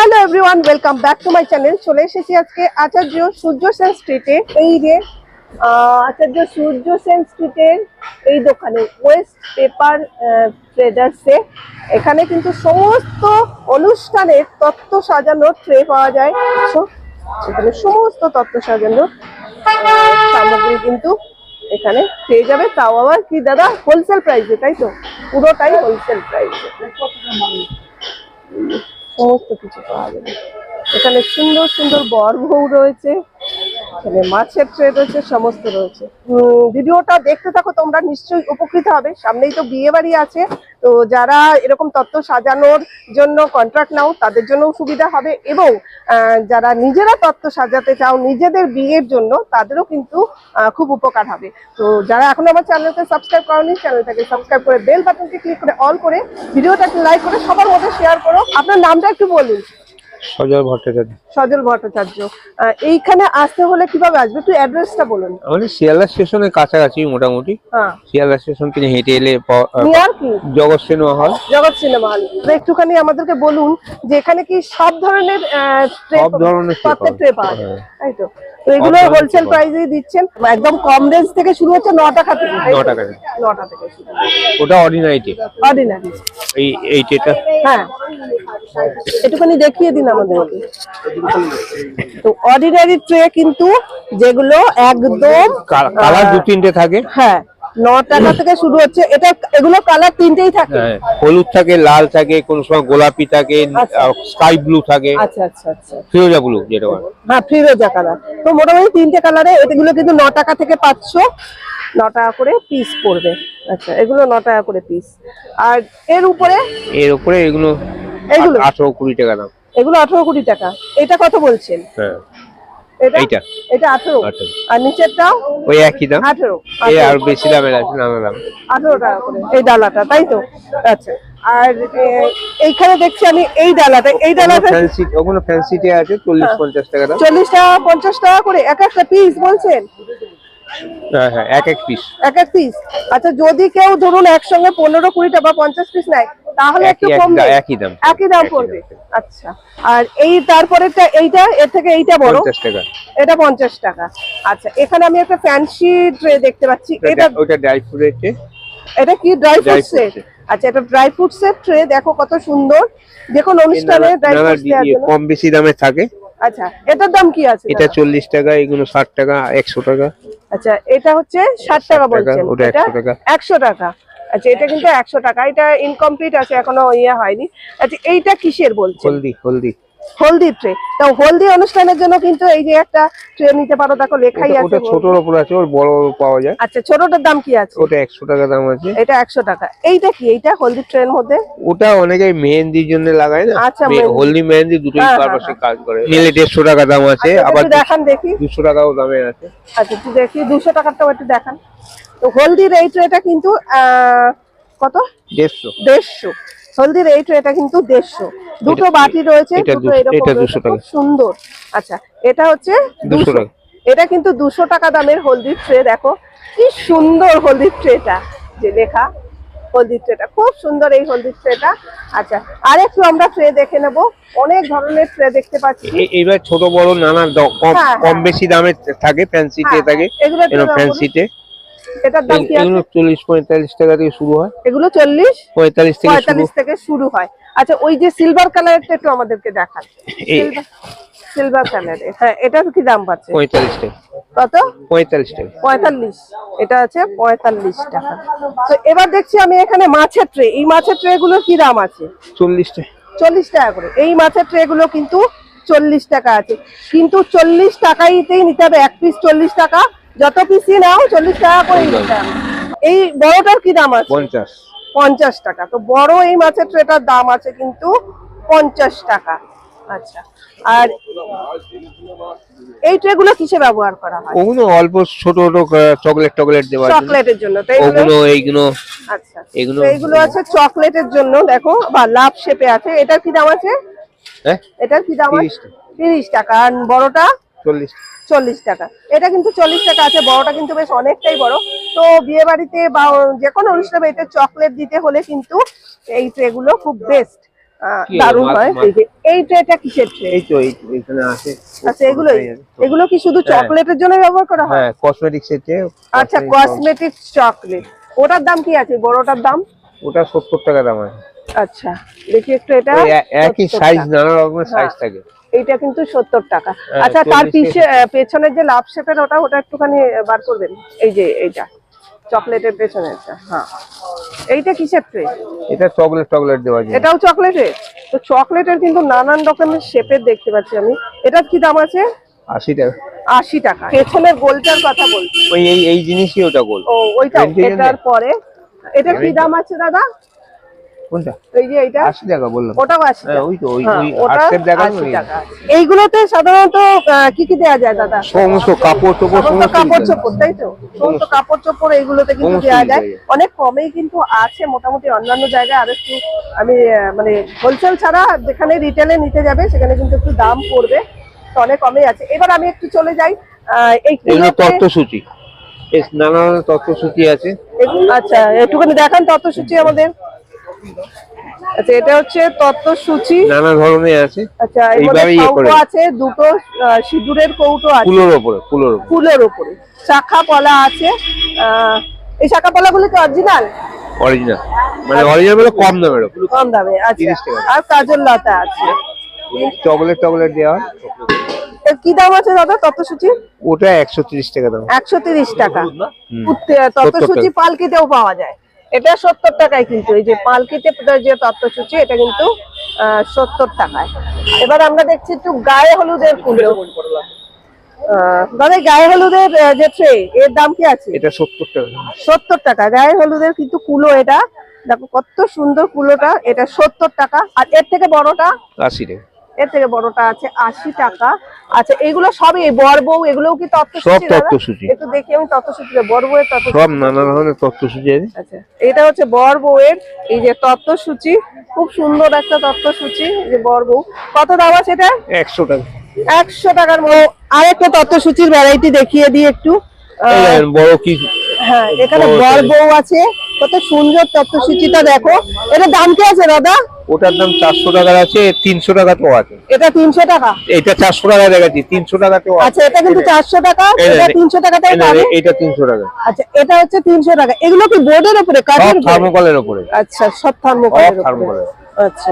Hello everyone welcome back to my channel চলে এসেছি আজকে আচার্য সূর্য সেন স্ট্রিটে। এই যে আচার্য সূর্য সেন স্ট্রিটের এই দোকানে ওয়েস্ট পেপার ট্রেডার্সে এখানে কিন্তু সমস্ত অনুষ্ঠানের তত্ত্ব সাজানো ট্রে পাওয়া যায়। এখানে সমস্ত তত্ত্ব সাজানো আহ, সামগ্রী কিন্তু এখানে পেয়ে যাবে। তাও আবার কি দাদা? হোলসেল প্রাইসে তাই তো? পুরোটাই হোলসেল প্রাইসে সমস্ত কিছু পাওয়া যাবে। এখানে সুন্দর সুন্দর বরবউ রয়েছে। এখানে মাছের ট্রে রয়েছে, সমস্ত রয়েছে। ভিডিওটা দেখতে থাকো, তোমরা নিশ্চয়ই উপকৃত হবে। সামনেই তো বিয়ে বাড়ি আছে, তো যারা এরকম তত্ত্ব সাজানোর জন্য কন্ট্রাক্ট নাও, তাদের জন্য সুবিধা হবে এবং যারা নিজেরা তত্ত্ব সাজাতে চাও নিজেদের বিয়ের জন্য, তাদেরও কিন্তু খুব উপকার হবে। তো যারা এখন আমার চ্যানেলকে সাবস্ক্রাইব করনি, চ্যানেলটাকে সাবস্ক্রাইব করে বেল বাটনকে ক্লিক করে অল করে, ভিডিওটাকে লাইক করে সবার মধ্যে শেয়ার করো। আপনার নামটা একটু বলুন। সজল ভট্টাচার্য। সজল ভট্টাচার্য। এইখানে আসতে হলে কীভাবে আসবে? একটু অ্যাড্রেসটা বলুন। মানে শিয়ালদা স্টেশনের কাছাকাছি মোটামুটি। হ্যাঁ। শিয়ালদা স্টেশন থেকে হেঁটে এলে জগৎ সিনেমা হল। জগৎ সিনেমা হল। একটুখানি আমাদেরকে বলুন যে এখানে কি সব ধরনের সব ধরনের ট্রে পাওয়া যায়। হ্যাঁ। তাই তো? তো এগুলো হোলসেল প্রাইসেই দিচ্ছেন। একদম কম রেঞ্জ থেকে শুরু হচ্ছে ন টাকা থেকে তাই তো? ন টাকা থেকে। নটা থেকে ওটা অর্ডিনারিটি অর্ডিনারি এই এই ট্রেটা হ্যাঁ। একটুখানি দেখিয়ে দিন আমাদের তো অর্ডিনারি ট্রে কিন্তু যেগুলো একদম কালার দু তিনটে থাকে? হ্যাঁ। ন টাকা থেকে শুরু হচ্ছে এটা এগুলো কালার তিনটেই থাকে। হ্যাঁ, হলুদ থাকে লাল থাকে কোন সময় গোলাপি থাকে আচ্ছা। স্কাই ব্লু থাকে। আচ্ছা আচ্ছা আচ্ছা। ফিরোজা ব্লু যেটা হ্যাঁ ফিরোজা কালার তো মোটামুটি তিনটে কালারে এগুলো কিন্তু ন টাকা থেকে পাচ্ছ ন টাকা করে পিস পড়বে। আচ্ছা এগুলো ন টাকা করে পিস আর এর উপরে? এর উপরে এগুলো এগুলো? আঠারো কুড়ি টাকা দাম। এগুলো আঠারো কোটি টাকা। এটা কত বলছেন? হ্যাঁ। এটা? এটা আঠারো। আঠারো। আর নিচেরটাও ওই একই দাম? আঠারো। এই আর বেশি দামের আছে না দাম আঠারো টাকা করে। এই ডালাটা তাই তো? আচ্ছা। আর এইখানে দেখছি আমি এই ডালাটা। এই ডালাটা ফ্যান্সি ওগুলো ফ্যান্সিতে আছে চল্লিশ পঞ্চাশ টাকা দাম। চল্লিশ টাকা পঞ্চাশ টাকা করে। এক একটা পিস বলছেন? হ্যাঁ হ্যাঁ এক এক পিস এক এক পিস আচ্ছা যদি কেউ ধরুন একসঙ্গে পনেরো কুড়িটা বা পঞ্চাশ পিস নেয় তাহলে একটু একই- কম একই- দাম। একই দাম পড়বে? আচ্ছা। আর এই তারপরেরটা এইটা এর থেকে এইটা বড়? পঞ্চাশ টাকা। এটা পঞ্চাশ টাকা। আচ্ছা এখানে আমি একটা ফ্যান্সি ট্রে দেখতে পাচ্ছি। এটা ওটা- ড্রাই ফ্রুটের এটা কি ড্রাই fruits এর। আচ্ছা এটা ড্রাই ফ্রুটস এর ট্রে দেখো কত সুন্দর। দেখুন অনুষ্ঠানে ড্রাই দেওয়ার কম বেশি দামে থাকে। আচ্ছা এটার দাম কি আছে এটা দাদা? চল্লিশ টাকা এগুলো ষাট টাকা একশো টাকা। আচ্ছা এটা হচ্ছে ষাট টাকা 60 টাকা, বলছেন। ওটা এটা 100 টাকা। একশো টাকা। আচ্ছা এটা কিন্তু একশো টাকা। এটা ইনকমপ্লিট আছে এখনও ইয়ে হয়নি। আচ্ছা এইটা কিসের বলছেন? হলদি হলদি। হলদি ট্রে তো হলদি অনুষ্ঠানের জন্য কিন্তু এই যে একটা ট্রে নিতে পারো দেখো লেখাই আছে ওটা ছোটর ওপর আছে ওর বড় পাওয়া যায়। আচ্ছা ছোটটার দাম কি আছে? ওটা একশো টাকা দাম আছে। এটা একশো টাকা। এইটা কি? এইটা হলদি ট্রের মধ্যে? ওটা অনেকে মেহেন্দির জন্য লাগায় না। আচ্ছা, হলদি মেহেন্দি দুটোই হ্যাঁ, পারপাসে হ্যাঁ, কাজ করে। নিলে দেড়শো টাকা দাম আছে আচ্ছা, আবার দেখান দেখি। দুশো টাকাও দামের আছে। আচ্ছা একটু দেখি। দুশো টাকারটাও একটু দেখান। তো হলদির এই ট্রেটা কিন্তু আহ, কত? দেড়শো। দেড়শো। হলদির এই ট্রেটা কিন্তু দেড়শো। দুটো বাটি রয়েছে দুটো এরকম। খুব সুন্দর। আচ্ছা এটা হচ্ছে দুশো টাকা। এটা কিন্তু দুশো টাকা দামের হলদির ট্রে দেখো। কি সুন্দর হলদির ট্রেটা। যে লেখা হলদির ট্রেটা। খুব সুন্দর এই হলদির ট্রেটা। আচ্ছা আর একটু আমরা ট্রে দেখে নেব। অনেক ধরনের ট্রে দেখতে পাচ্ছি। এইবার ছোট বড় নানা কম হ্যাঁ, কম হ্যাঁ। বেশি দামে থাকে ফ্যান্সিতে হ্যাঁ, থাকে। বলুন। ফ্যান্সিতে এটার দাম কি আছে? এগুলো চল্লিশ পঁয়তাল্লিশ টাকা থেকে শুরু হয়। এগুলো চল্লিশ পঁয়তাল্লিশ থেকে শুরু। পঁয়তাল্লিশ থেকে শুরু হয়। আচ্ছা ওই যে সিলভার কালারটা একটু আমাদেরকে দেখান। সিলভার কালারের হ্যাঁ এটার কি দাম পাচ্ছে? পঁয়তাল্লিশ টাকা। কত? পঁয়তাল্লিশ টাকা। পঁয়তাল্লিশ। এটা আছে পঁয়তাল্লিশ টাকা। তো এবার দেখছি আমি এখানে মাছের ট্রে এই মাছের ট্রে গুলোর কি দাম আছে? চল্লিশ টাকা। চল্লিশ টাকা করে। এই মাছের ট্রে গুলো কিন্তু চল্লিশ টাকা আছে। কিন্তু চল্লিশ টাকাইতেই নিতে হবে। এক পিস চল্লিশ টাকা। যত পিসই নাও চল্লিশ টাকা করে নিতে হবে। এই বড়টার কি দাম আছে? পঞ্চাশ। পঞ্চাশ টাকা। তো বড় এই মাছের ট্রেটার দাম আছে কিন্তু পঞ্চাশ টাকা। আচ্ছা। আর এই ট্রে গুলো কিসে ব্যবহার করা হয়? ওগুলো অল্প ছোট ছোট চকলেট টকলেট চকলেটের জন্য। তো এগুলো ওগুলো এইগুলো আচ্ছা। এগুলো এইগুলো আছে চকলেটের জন্য দেখো বা লাভ শেপে আছে। এটার কি দাম আছে? হ্যাঁ? এটার কি দাম আছে? 30 তিরিশ টাকা। আর বড়টা? চল্লিশ। টাকা। এটা কিন্তু চল্লিশ টাকা আছে বড়টা কিন্তু বেশ অনেকটাই বড়। তো বিয়ে বাড়িতে বা যে কোনো অনুষ্ঠানে এতে চকলেট দিতে হলে কিন্তু এই ট্রে গুলো খুব বেস্ট দারুণ হয়। মাছ- এই যে ট্রেটা কিসের ট্রে এই তো এই আছে। আচ্ছা এগুলোই? এগুলো কি শুধু হ্যাঁ। চকলেটের জন্য ব্যবহার করা হয়? হ্যাঁ কসমেটিক্স আচ্ছা চকলেট ওটার দাম কি আছে? বড়টার দাম? ওটা টাকা দাম আছে। আচ্ছা দেখি একটু এটা একই সাইজ। নানা রকমের সাইজ হ্যাঁ। থাকে। এইটা কিন্তু সত্তর টাকা। হ্যাঁ, আচ্ছা তার 40 পিছে পেছনের যে লাভ শেপের ওটা ওটা একটুখানি বার করবেন। এই যে এইটা চকলেটের পেছনেরটা হ্যাঁ। এইটা কিসের ট্রে এটা চকলেট চকলেট দেওয়া যায় এটাও চকলেটের? তো চকলেটের কিন্তু নানান রকমের শেপের দেখতে পাচ্ছি আমি। এটার কি দাম আছে? আশি টাকা। আশি টাকা। পেছনের গোলটার কথা বলছি। ওই এই এই জিনিসই ওটা গোল। ও ওইটা 20 এটার পরে এটার কি দাম আছে দাদা? কোনটা? এই যে এইটা? আশি টাকা বললাম। ওটাও আশি হ্যাঁ, টাকা ওই তো ওই হ্যাঁ, ওই। টাকা। এইগুলোতে সাধারণত কি কি যায় দাদা? সমস্ত কাপড় চোপড় সমস্ত সমস্ত কাপড় চোপড় তাই তো? সমস্ত কাপড় চোপড় এইগুলোতে কিন্তু যায় দেয়া যায়। অনেক কমেই কিন্তু আছে মোটামুটি অন্যান্য জায়গায় আর একটু আমি মানে হোলসেল ছাড়া যেখানে রিটেলে নিতে যাবে সেখানে কিন্তু একটু দাম পড়বে। তো অনেক কমেই আছে। এবার আমি একটু চলে যাই এই নানা ধরনের তত্ত্বসূচি আছে। আচ্ছা একটুখানি দেখান তত্ত্বসূচি আমাদের। আচ্ছা এটা হচ্ছে তত্ত্বসূচি। নানা ধরনের আছে। আচ্ছা এইভাবে ইয়ে করে। আছে দুটো সিঁদুরের কৌটো আছে। ফুলের ওপরে ফুলের ওপরে। ফুলের উপরে শাখা পলা আছে এই শাখা পলাগুলো কি অরিজিনাল অরিজিনাল মানে অরিজিনাল বলে কম দামের কম দামে আচ্ছা। 30 টাকা। আর কাজল লতা আছে। চকলেট টকলেট দেওয়া। কি দাম আছে দাদা তত্ত্বসূচি? ওটা একশো তিরিশ টাকা দাম। একশো তিরিশ টাকা। তত্ত্বসূচি। পালকিতেও পাওয়া যায়। এটা সত্তর টাকায় কিন্তু এই যে পালকিতে যে তত্ত্বসূচি এটা কিন্তু সত্তর টাকায়। এবার আমরা দেখছি একটু গায়ে হলুদের কুলো দাদা গায়ে হলুদের যে ট্রে এর দাম কি আছে? এটা সত্তর টাকা। সত্তর টাকা। গায়ে হলুদের কিন্তু কুলো এটা। দেখো কত সুন্দর কুলোটা এটা সত্তর টাকা। আর এর থেকে বড়টা? আশি টাকা। এর থেকে বড়টা আছে আশি টাকা। আচ্ছা এগুলো সবই বর বউ এগুলোও কি সব তত্ত্বসূচি একটু দেখি আমি তত্ত্বসূচি বর বউয়ের তত্ত্বসূচি সব নানা ধরনের তত্ত্বসূচি আছে। আচ্ছা এটা হচ্ছে বর বউয়ের এই যে তত্ত্বসূচি খুব সুন্দর একটা তত্ত্বসূচি এই যে বর বউ। কত দাম আছে এটা? একশো টাকা। একশো টাকার মতো। আরেকটা তত্ত্বসূচির ভ্যারাইটি দেখিয়ে দিই একটু। বড় কি হ্যাঁ এখানে বর বউ আছে। কত সুন্দর তত্ত্বসূচিটা দেখো। এটা দাম কি আছে দাদা? ওটার দাম চারশো টাকার আছে তিনশো টাকাতেও আছে। এটা তিনশো টাকা? এটা চারশো টাকা দেখাচ্ছি তিনশো টাকাতেও আছে। আচ্ছা এটা কিন্তু চারশো টাকা এটা তিনশো পাবে এইটা তিনশো টাকা। আচ্ছা এটা হচ্ছে তিনশো টাকা। এগুলো কি বোর্ডের উপরে কাঠের উপরে? থার্মোকলের ওপরে আচ্ছা সব থার্মোকলের থার্মোকলের। আচ্ছা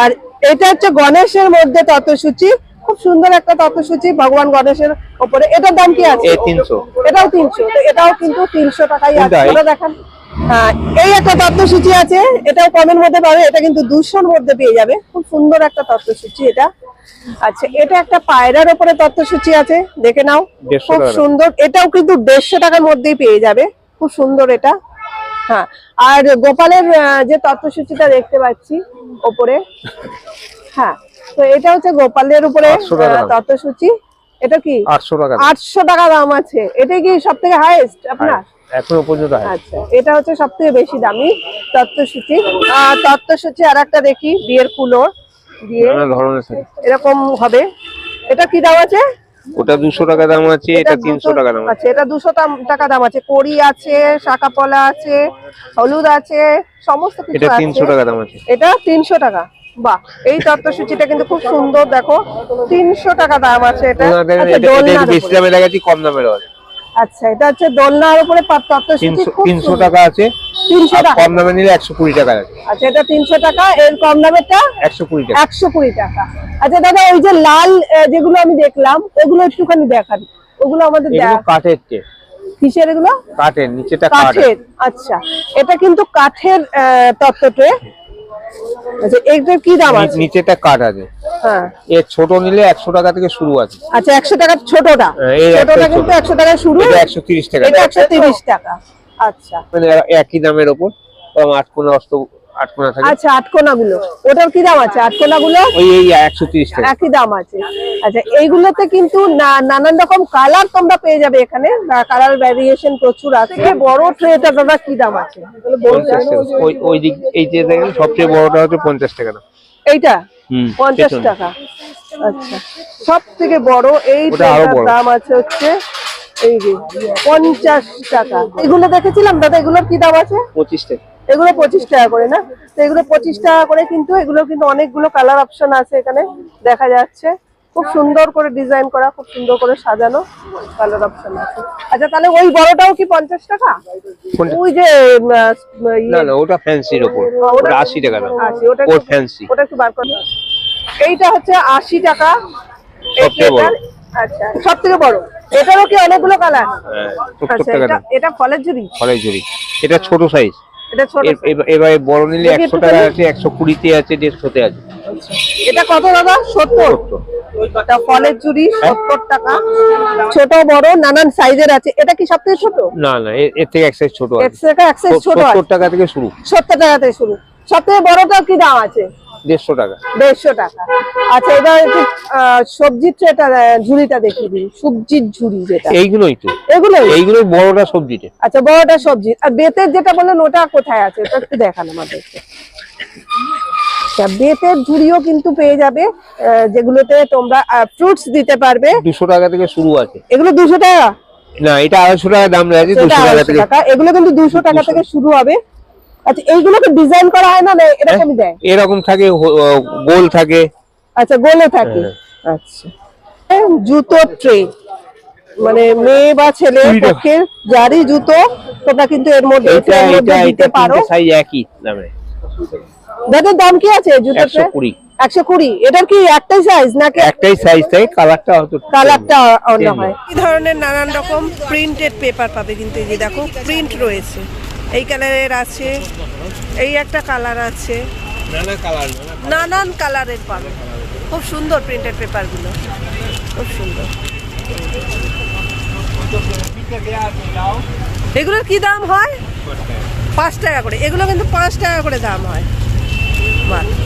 আর এটা হচ্ছে গণেশের মধ্যে তত্ত্বসূচি। খুব সুন্দর একটা তত্ত্বসূচি ভগবান গণেশের উপরে। এটার দাম কি আছে? তিনশো। এটাও তিনশো এটাও কিন্তু তিনশো টাকাই আছে। দেখান। এই একটা তত্ত্বসূচি আছে এটাও কমের মধ্যে পাবে এটা কিন্তু দুশোর মধ্যে পেয়ে যাবে। খুব সুন্দর একটা তত্ত্বসূচি এটা। আচ্ছা এটা একটা পায়রার উপরে তত্ত্বসূচি আছে দেখে নাও। খুব সুন্দর এটাও কিন্তু দেড়শো টাকার মধ্যেই পেয়ে যাবে। খুব সুন্দর এটা। হ্যাঁ আর গোপালের যে তত্ত্বসূচিটা দেখতে পাচ্ছি ওপরে হ্যাঁ তো এটা হচ্ছে গোপালের উপরে 800 টাকা আহ, দাম। তত্ত্বসূচি। এটা কি? আটশো টাকা দাম। আটশো টাকা দাম আছে। এটা কি সব থেকে হাইয়েস্ট আপনার এখনও পর্যন্ত আচ্ছা এটা হচ্ছে সব থেকে বেশি দামি তত্ত্বসূচি। তত্ত্বসূচি আর একটা দেখি বিয়ের কুলো দিয়ে ধরনের এরকম হবে। এটা কি দাম আছে? ওটা দুশো টাকা দাম আছে এটা তিনশো দুশো- টাকা দাম আছে আচ্ছা এটা দুশো টাকা দাম আছে। কড়ি আছে শাখা পলা আছে হলুদ আছে সমস্ত কিছু এটা তিনশো টাকা দাম আছে। এটা তিনশো টাকা। বাহ এই তত্ত্বসূচিটা কিন্তু খুব সুন্দর দেখো। তিনশো টাকা দাম আছে এটা। আচ্ছা, বেশি দামে কম দামের আছে। আচ্ছা এটা হচ্ছে দোলনার উপরে তিনশো। টাকা আছে। কম দামে নিলে একশো কুড়ি টাকা আছে। আচ্ছা এটা তিনশো টাকা এর কম দামেরটা একশো কুড়ি টাকা। একশো কুড়ি টাকা। আচ্ছা দাদা ওই যে লাল যেগুলো আমি দেখলাম ওগুলো একটুখানি দেখান। ওগুলো আমাদের কাঠের টে কিসের এগুলো? কাঠের নিচেটা কাঠের। আচ্ছা। এটা কিন্তু কাঠের আচ্ছা এটার কি দাম আছে? নিচেটা আছে। হ্যাঁ। এর ছোট নিলে একশো টাকা থেকে শুরু আছে। আচ্ছা একশো টাকা ছোটটা? হ্যাঁ, ছোটটা কিন্তু ছোট। একশো টাকায় শুরু? এটা একশো তিরিশ টাকা। এটা একশো তিরিশ টাকা। আচ্ছা। মানে একই দামের ওপর। আট কোনো অস্ত আটকোনা থাকে। আচ্ছা আটকোনা গুলো ওটার কি দাম আছে? আটকোনা গুলো ওই এই একশো তিরিশ টাকা। একই দাম আছে। আচ্ছা এইগুলোতে কিন্তু না- নানান রকম কালার তোমরা পেয়ে যাবে এখানে। কালার ভ্যারিয়েশন প্রচুর আছে। থেকে বড় ট্রেটা দাদা কি দাম আছে? পঞ্চাশ টাকা। ওই ওই দিক এই যে দেখেন সবচেয়ে বড়টা হচ্ছে পঞ্চাশ টাকা দাম। এইটা? হুম, পঞ্চাশ পেছনে। টাকা। আচ্ছা সব থেকে বড় এই। দাম আছে হচ্ছে এই যে পঞ্চাশ টাকা। এগুলো দেখেছিলাম দাদা? এগুলোর কি দাম আছে? পঁচিশ টাকা। এগুলো পঁচিশ টাকা করে না? তো এগুলো পঁচিশ টাকা করে কিন্তু এগুলো কিন্তু অনেকগুলো কালার অপশন আছে এখানে দেখা যাচ্ছে। খুব সুন্দর করে ডিজাইন করা খুব সুন্দর করে সাজানো কালার অপশন আছে। আচ্ছা তাহলে ওই বড়টাও কি পঞ্চাশ টাকা? ওই যে ইয়ে, না না ওটা ফ্যান্সির ওপর ওটা- আশি টাকা ওটা একটু- ফ্যান্সি ওটা একটু বার করো। এইটা হচ্ছে আশি টাকা। আচ্ছা সব থেকে বড়। এটারও কি অনেকগুলো কালার হ্যাঁ আচ্ছা এটা এটা ফলের ঝুড়ি? ফলাই ঝুড়ি। এটা ছোট সাইজ এবার বড় নিলে একশো টাকা আছে একশো কুড়িতে আছে দেড়শোতে আছে। এটা কত দাদা? সত্তর? ফলের চুরি সত্তর টাকা। ছোট বড় নানান সাইজের আছে। এটা কি সব থেকে ছোট? না না এর- থেকে এক সাইজ ছোট এক সাইজ ছোট সত্তর টাকা থেকে শুরু। সত্তর টাকা থেকে শুরু। সব থেকে বড়টা কি দাম আছে? দেড়শো টাকা। দেড়শো টাকা। আচ্ছা এবার একটু ট্রেটা ঝুড়িটা দেখিয়ে দিন সবজির ঝুড়ি যেটা। এইগুলোই তো। এগুলো এইগুলোই বড়টা সবজিটা আচ্ছা বড়টা সবজি। আর বেতের যেটা বললেন ওটা কোথায় আছে? ওটা একটু দেখান আমাদেরকে আচ্ছা বেতের ঝুড়িও কিন্তু পেয়ে যাবে যেগুলোতে তোমরা ফ্রুটস দিতে পারবে। দুশো টাকা থেকে শুরু আছে। এগুলো দুশো টাকা? না এটা আড়াইশো টাকা দাম রয়েছে দুশো টাকা আড়াইশো থেকে টাকা। এগুলো কিন্তু দুশো টাকা থেকে শুরু হবে। আচ্ছা এইগুলোকে ডিজাইন করা হয় না? এরকমই দেয়? এরকম থাকে গোল থাকে। আচ্ছা গোলে থাকে। হ্যাঁ। আচ্ছা। জুতো ট্রে। মানে মেয়ে বা ছেলে। পক্ষের যারই জুতো তোমরা কিন্তু এর মধ্যে এটা এটা দিতে পারো। সাইজ একই দামে। দাদার দাম কি আছে জুতো একশো কুড়ি। একশো কুড়ি। এটার কি একটাই সাইজ নাকি? একটাই সাইজ থাকে কালারটা হয়তো কালারটা অন্য হয়। এই ধরনের নানান রকম প্রিন্টেড পেপার পাবে কিন্তু এই দেখো প্রিন্ট রয়েছে। এই কালারের আছে। এই একটা কালার আছে। নানান কালারের পাবে। খুব সুন্দর প্রিন্টেড পেপারগুলো খুব সুন্দর। এগুলোর কি দাম হয়? পাঁচ টাকা করে। এগুলো কিন্তু পাঁচ টাকা করে দাম হয়। বাহ।